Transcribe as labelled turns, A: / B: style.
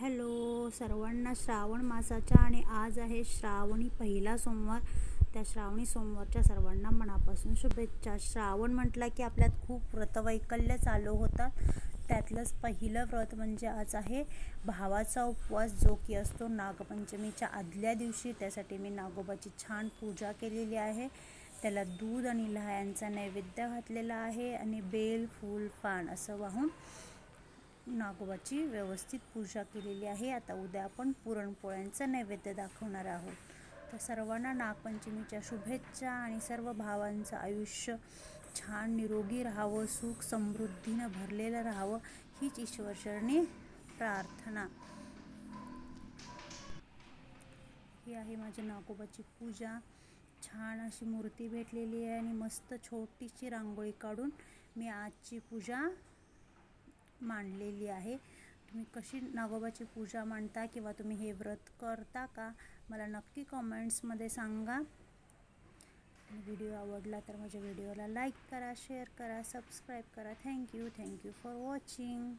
A: Hello सर्वांना श्रावण मासाच्या आणि आज आहे श्रावणी पहिला सोमवार. त्या श्रावणी सोमवारच्या सर्वांना मनापासून शुभेच्छा. श्रावण म्हटलं की आपल्यात खूप व्रतवैकल्य चालू होतात. त्यातलंच पहिलं व्रत म्हणजे आज आहे भावाचा उपवास जो की असतो नागपंचमीच्या आदल्या दिवशी. त्यासाठी मी नागोबाची छान पूजा केलेली आहे. त्याला दूध आणि लहायांचा नैवेद्य घातलेला आहे आणि बेल फूल पान असं वाहून नागोबाची व्यवस्थित पूजा केलेली आहे. आता उद्या आपण पुरणपोळ्यांचा नैवेद्य दाखवणार आहोत. तर सर्वांना नागपंचमीच्या शुभेच्छा आणि सर्व भावांचं आयुष्य छान निरोगी राहावं सुख समृद्धीनं भरलेलं राहावं हीच ईश्वरचरणी प्रार्थना. ही आहे माझ्या नागोबाची पूजा. छान अशी मूर्ती भेटलेली आहे आणि मस्त छोटीशी रांगोळी काढून मी आजची पूजा मांडलेली आहे. तुम्ही कशी नागोबाची पूजा मांडता किंवा तुम्ही हे व्रत करता का? मला नक्की कॉमेंट्समध्ये सांगा. व्हिडिओ आवडला तर माझ्या व्हिडिओला लाईक करा शेअर करा सबस्क्राईब करा. Thank you thank you for watching